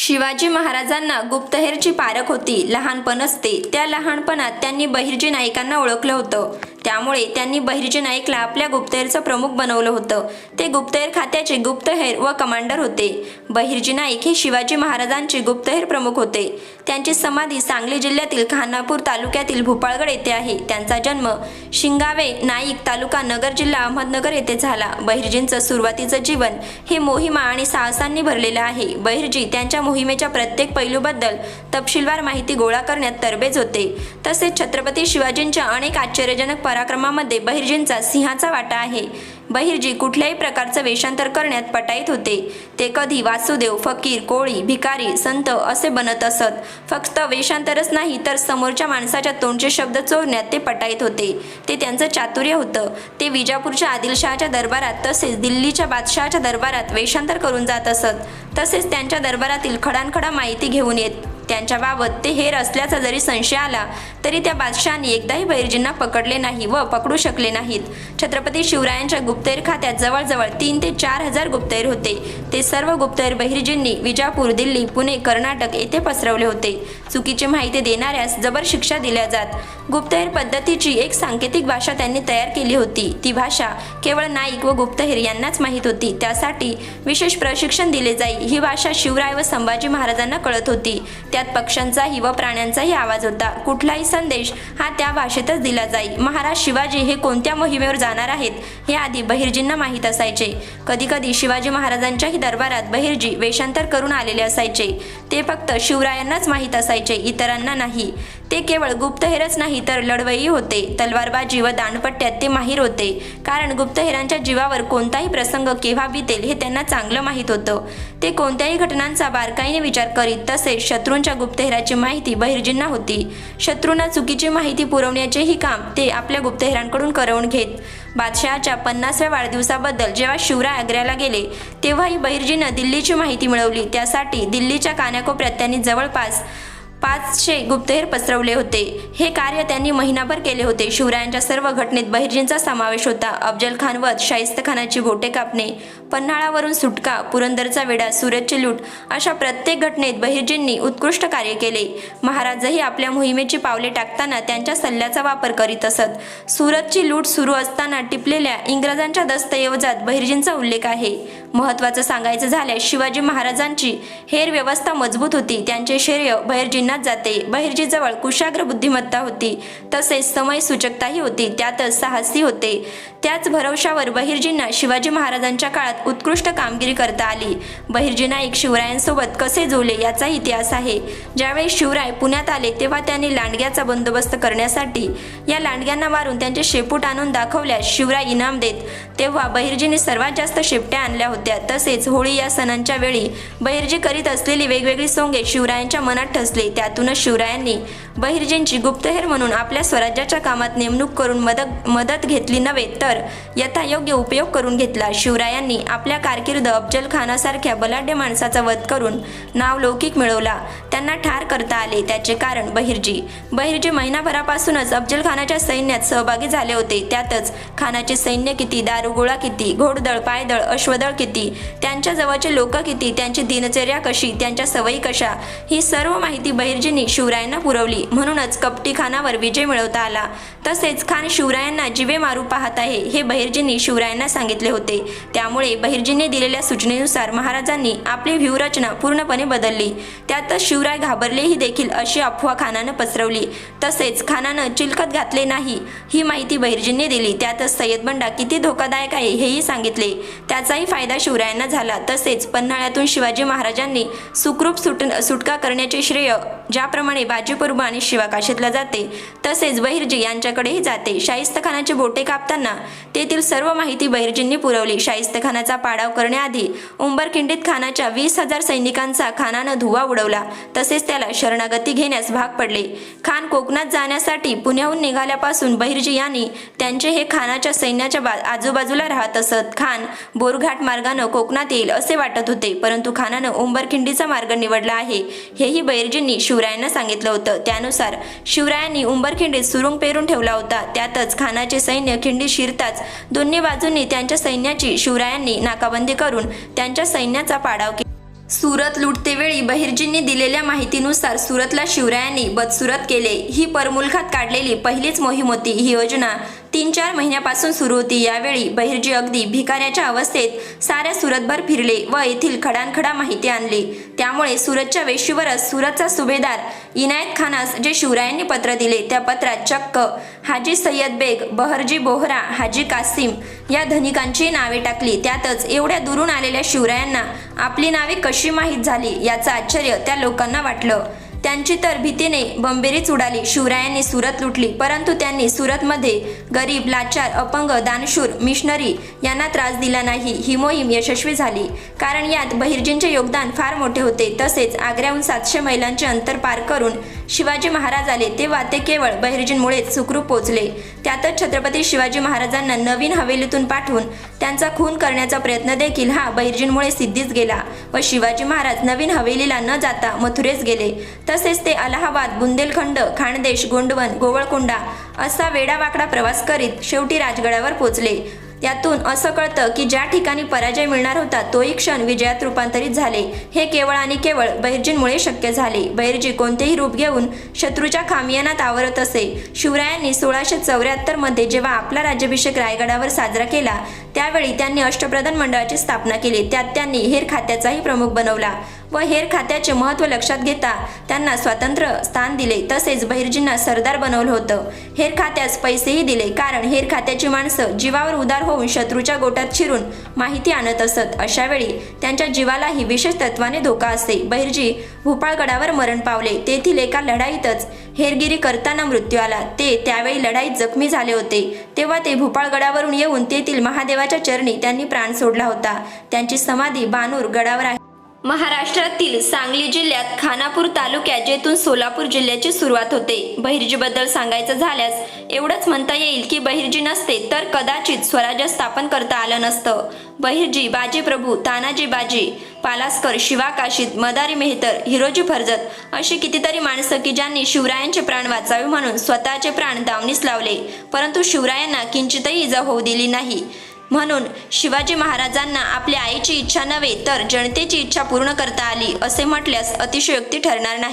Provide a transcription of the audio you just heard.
शिवाजी महाराजांना गुप्तहेरची पारख होती. लहानपणच ते. त्या लहानपणात त्यांनी बहिर्जी नाईकांना ओळखलं होतं. त्यामुळे त्यांनी बहिर्जी नाईकला आपल्या गुप्तहेरचं प्रमुख बनवलं होतं. ते गुप्तहेर खात्याचे गुप्तहेर व कमांडर होते. बहिर्जी नाईक हे शिवाजी महाराजांचे गुप्तहेर प्रमुख होते. त्यांची समाधी सांगली जिल्ह्यातील खानापूर तालुक्यातील भोपाळगड येथे आहे. त्यांचा जन्म शिंगावे नाईक तालुका नगर जिल्हा अहमदनगर येथे झाला. बहिर्जींचं सुरुवातीचं जीवन हे मोहिमा आणि साहसांनी भरलेलं आहे. बहिर्जी त्यांच्या मोहिमेच्या प्रत्येक पैलूबद्दल तपशीलवार माहिती गोळा करण्यात तरबेज होते. तसेच छत्रपती शिवाजींच्या अनेक आश्चर्यजनक पराक्रमामध्ये बहिर्जींचा सिंहाचा वाटा आहे. बहिर्जी कुठल्याही प्रकारचं वेषांतर करण्यात पटाईत होते. ते कधी वासुदेव फकीर कोळी भिकारी संत असे बनत असत. फक्त वेषांतरच नाही तर समोरच्या माणसाच्या तोंडचे शब्द चोरण्यात ते पटाईत होते. ते त्यांचं चातुर्य होतं. ते विजापूरच्या आदिलशहाच्या दरबारात तसेच दिल्लीच्या बादशहाच्या दरबारात वेषांतर करून जात असत. तसेच त्यांच्या दरबारातील खडानखडा माहिती घेऊन येत. त्यांच्याबाबत ते हेर असल्याचा जरी संशय आला तरी त्या बादशहाने एकदाही बहिर्जींना पकडले नाही व पकडू शकले नाहीत. छत्रपती शिवरायांच्या गुप्तहेर खात्यात जवळजवळ तीन ते चार हजार गुप्तहेर होते. ते सर्व गुप्तहेर बहिर्जींनी विजापूर दिल्ली पुणे कर्नाटक येथे पसरवले होते. चुकीची माहिती देणाऱ्यास जबर शिक्षा दिल्या जात. गुप्तहेर पद्धतीची एक सांकेतिक भाषा त्यांनी तयार केली होती. ती भाषा केवळ नाईक व गुप्तहेर यांनाच माहीत होती. त्यासाठी विशेष प्रशिक्षण दिले जाई. ही भाषा शिवराय व संभाजी महाराजांना कळत होती. त्यात पक्ष्यांचाही व प्राण्यांचाही आवाज होता. कुठलाही संदेश हा त्या भाषेतच दिला जाई. महाराज शिवाजी हे कोणत्या मोहिमेवर जाणार आहेत हे आधी बहिर्जींना माहीत असायचे. कधीकधी शिवाजी महाराजांच्याही दरबारात बहिर्जी वेषांतर करून आलेले असायचे. ते फक्त शिवरायांनाच माहीत असायचे इतरांना नाही. ते केवळ गुप्तहेरच नाही तर लढवई होते. तलवारबाजी व दांडपट्ट्यात ते माहीर होते. कारण गुप्तहेरांच्या जीवावर कोणताही प्रसंग केव्हा बितेल हे त्यांना चांगलं माहीत होतं. ते कोणत्याही घटनांचा बारकाईने विचार करीत तसेच शत्रूंच्या गुप्तहेराची माहिती बहिर्जींना होती. शत्रूंना चुकीची माहिती पुरवण्याचेही काम ते आपल्या गुप्तहेरांकडून करवून घेत. बादशहाच्या पन्नासव्या वाढदिवसाबद्दल जेव्हा शिवराय आग्र्याला गेले तेव्हाही बहिर्जीनं दिल्लीची माहिती मिळवली. त्यासाठी दिल्लीच्या कानाकोपऱ्यात त्यांनी जवळपास पाचशे गुप्तहेर पसरवले होते. हे कार्य त्यांनी महिनाभर केले होते. शिवरायांच्या सर्व घटनेत बहिर्जींचा समावेश होता. अफजल खान वध शाहिस्त खानाची बोटे कापणे पन्हाळावरून सुटका पुरंदरचा वेढा सुरतची लूट अशा प्रत्येक घटनेत बहिर्जींनी उत्कृष्ट कार्य केले. महाराजही आपल्या मोहिमेची पावले टाकताना त्यांच्या सल्ल्याचा वापर करीत असत. सुरतची लूट सुरू असताना टिपलेल्या इंग्रजांच्या दस्तऐवजात बहिर्जींचा उल्लेख आहे. महत्त्वाचं सांगायचं झाल्यास शिवाजी महाराजांची हेर व्यवस्था मजबूत होती. त्यांचे श्रेय बहिर्जींनाच जाते. बहिर्जीजवळ कुशाग्र बुद्धिमत्ता होती. तसेच समय सूचकताही होती. त्यातच साहसी होते. त्याच भरवशावर बहिर्जींना शिवाजी महाराजांच्या काळात उत्कृष्ट कामगिरी करता आली. बहिर्जी नाईक शिवरायांसोबत कसे जुळले याचा इतिहास आहे. ज्यावेळी शिवराय पुण्यात आले तेव्हा त्यांनी लांडग्याचा बंदोबस्त करण्यासाठी या लांडग्यांना मारून त्यांचे शेपूट आणून दाखवल्यास शिवराय इनाम देत तेव्हा बहिर्जीने सर्वात जास्त शेपट्या आणल्या होत्या. तसेच होळी या सणांच्या वेळी बहिर्जी करीत असलेली वेगवेगळी सोंगे शिवरायांच्या मनात ठसले. त्यातूनच शिवरायांनी बहिर्जींची गुप्तहेर म्हणून आपल्या स्वराज्याच्या कामात नेमणूक करून मदत मदत घेतली नव्हे तर यथायोग्य उपयोग करून घेतला. शिवरायांनी आपल्या कारकीर्द अफजल खानासारख्या बलाढ्य माणसाचा वध करून नाव लौकिक मिळवला. त्यांना ठार करता आले. त्याचे कारण बहिर्जी. बहिर्जी महिनाभरापासूनच अफजल खानाच्या सैन्यात सहभागी झाले होते. त्यातच खानाचे सैन्य किती दारुगोळा किती घोडदळ पायदळ अश्वदळ किती त्यांच्या जवळचे लोक किती त्यांची दिनचर्या कशी त्यांच्या सवयी कशा ही सर्व माहिती बहिर्जींनी शिवरायांना पुरवली. म्हणूनच कपटी खानावर विजय मिळवता आला. तसेच खान शिवरायांना जिवे मारू पाहत आहे हे बहिर्जींनी शिवरायांना सांगितले होते. त्यामुळे बहिर्जींनी दिलेल्या सूचनेनुसार महाराजांनी आपली व्यूहरचना पूर्णपणे बदलली. त्यातच शिवराय घाबरलेही देखील अशी अफवा खानानं पसरवली. तसेच खानानं चिलखत घातले नाही ही माहिती बहिर्जींनी दिली. त्यातच सय्यद बंडा किती धोकादायक आहे हेही सांगितले. त्याचाही फायदा शिवरायांना झाला. तसेच पन्हाळ्यातून शिवाजी महाराजांनी सुखरूप सुट सुटका करण्याचे श्रेय ज्याप्रमाणे बाजीप्रभू आणि शिवाकाशीतला जाते तसेच बहिर्जी यांच्याकडेही जाते. शाहिस्तखानाचे बोटे कापताना तेथील सर्व माहिती बहिर्जींनी पुरवली. शाहिस्तखानाचा पाडाव करण्याआधी उंबरखिंडीत खानाच्या वीस हजार सैनिकांचा खानानं धुवा उडवला. तसेच त्याला शरणागती घेण्यास भाग पडले. खान कोकणात जाण्यासाठी पुण्याहून निघाल्यापासून बहिर्जी यांनी त्यांचे हे खानाच्या सैन्याच्या बा आजूबाजूला राहत असत. खान बोरघाट मार्गानं कोकणात येईल असे वाटत होते परंतु खानानं उंबरखिंडीचा मार्ग निवडला आहे. हेही बहिर्जींनी शिवरायांना सांगितलं होतं. त्यानुसार शिवरायांनी उंबरखिंडीत सुरुंग पेरून ठेवला होता. त्यातच खानाचे सैन्य खिंडी शिरताच दोन्ही बाजूंनी त्यांच्या सैन्याची शिवरायांनी नाकाबंदी करून त्यांच्या सैन्याचा पाडाव केला. सुरत लुटतेवेळी बहिर्जींनी दिलेल्या माहितीनुसार सुरतला शिवरायांनी बदसुरत केले. ही परमुलखात काढलेली पहिलीच मोहीम होती. ही योजना तीन चार महिन्यापासून सुरू होती. यावेळी बहिर्जी अगदी भिकाऱ्याच्या अवस्थेत साऱ्या सुरतभर फिरले व येथील खडानखडा माहिती आणली. त्यामुळे सुरतच्या वेशीवरच सुरतचा सुभेदार इनायत खानास जे शिवरायांनी पत्र दिले त्या पत्रात चक्क हाजी सय्यद बेग बहरजी बोहरा हाजी कासिम या धनिकांची नावे टाकली. त्यातच एवढ्या दुरून आलेल्या शिवरायांना आपली नावे कशी माहीत झाली याचं आश्चर्य त्या लोकांना वाटलं. त्यांची तर भीतीने बंबेरीच उडाली. शिवरायांनी सुरत लुटली. परंतु त्यांनी सुरतमध्ये गरीब लाचार अपंग दानशूर मिशनरी यांना त्रास दिला नाही. ही मोहीम यशस्वी झाली. कारण यात बहिर्जींचे योगदान फार मोठे होते. तसेच आग्र्याहून सातशे मैलांचे अंतर पार करून शिवाजी महाराज आले तेव्हा ते केवळ बहिर्जींमुळेच सुखरूप पोचले. त्यातच छत्रपती शिवाजी महाराजांना नवीन हवेलीतून पाठवून त्यांचा खून करण्याचा प्रयत्न देखील हा बहिर्जींमुळे सिद्धीच गेला व शिवाजी महाराज नवीन हवेलीला न जाता मथुरेस गेले. तसेच ते अलाहाबाद बुंदेलखंड खानदेश गोंडवन गोवळकोंडा असा वेडावाकडा प्रवास करीत शेवटी राजगडावर पोचले. त्यातून असं कळतं की ज्या ठिकाणी पराजय मिळणार होता तोही क्षण विजयात रूपांतरित झाले. हे केवळ आणि केवळ बहिर्जींमुळे शक्य झाले. बहिर्जी कोणतेही रूप घेऊन शत्रूच्या खामियानात आवरत असे. शिवरायांनी सोळाशे चौऱ्याहत्तरमध्ये जेव्हा आपला राज्याभिषेक रायगडावर साजरा केला त्यावेळी त्यांनी अष्टप्रधान मंडळाची स्थापना केली. त्यात त्यांनी हेर खात्याचाही प्रमुख बनवला. व हेर खात्याचे महत्त्व लक्षात घेता त्यांना स्वतंत्र स्थान दिले. तसेच बहिर्जींना सरदार बनवलं होतं. हेर खात्यास पैसेही दिले कारण हेर खात्याची माणसं जीवावर उदार होऊन शत्रूच्या गोटात शिरून माहिती आणत असत. अशावेळी त्यांच्या जीवालाही विशेष तत्वाने धोका असे बहिर्जी भूपाळगडावर मरण पावले. तेथील एका लढाईतच हेरगिरी करताना मृत्यू आला. ते त्यावेळी लढाईत जखमी झाले होते. तेव्हा ते भोपाळगडावरून येऊन तेथील महादेवाच्या चरणी त्यांनी प्राण सोडला होता. त्यांची समाधी बानूर गडावर आहे. महाराष्ट्रातील सांगली जिल्ह्यात खानापूर तालुक्यात जेथून सोलापूर जिल्ह्याची सुरुवात होते. बहिर्जीबद्दल सांगायचं झाल्यास एवढंच म्हणता येईल की बहिर्जी नसते तर कदाचित स्वराज्य स्थापन करता आलं नसतं. बहिर्जी बाजी प्रभू तानाजी बाजी पालास्कर शिवा काशीद मदारी मेहतर हिरोजी फर्जत अशी कितीतरी माणसं की ज्यांनी शिवरायांचे प्राण वाचावे म्हणून स्वतःचे प्राण दावणीस लावले. परंतु शिवरायांना किंचितही इजा होऊ दिली नाही. म्हणून शिवाजी महाराजांना आपल्या आईची इच्छा नव्हे तर जनतेची इच्छा पूर्ण करता आली असे म्हटल्यास अतिशयोक्ती ठरणार नाही.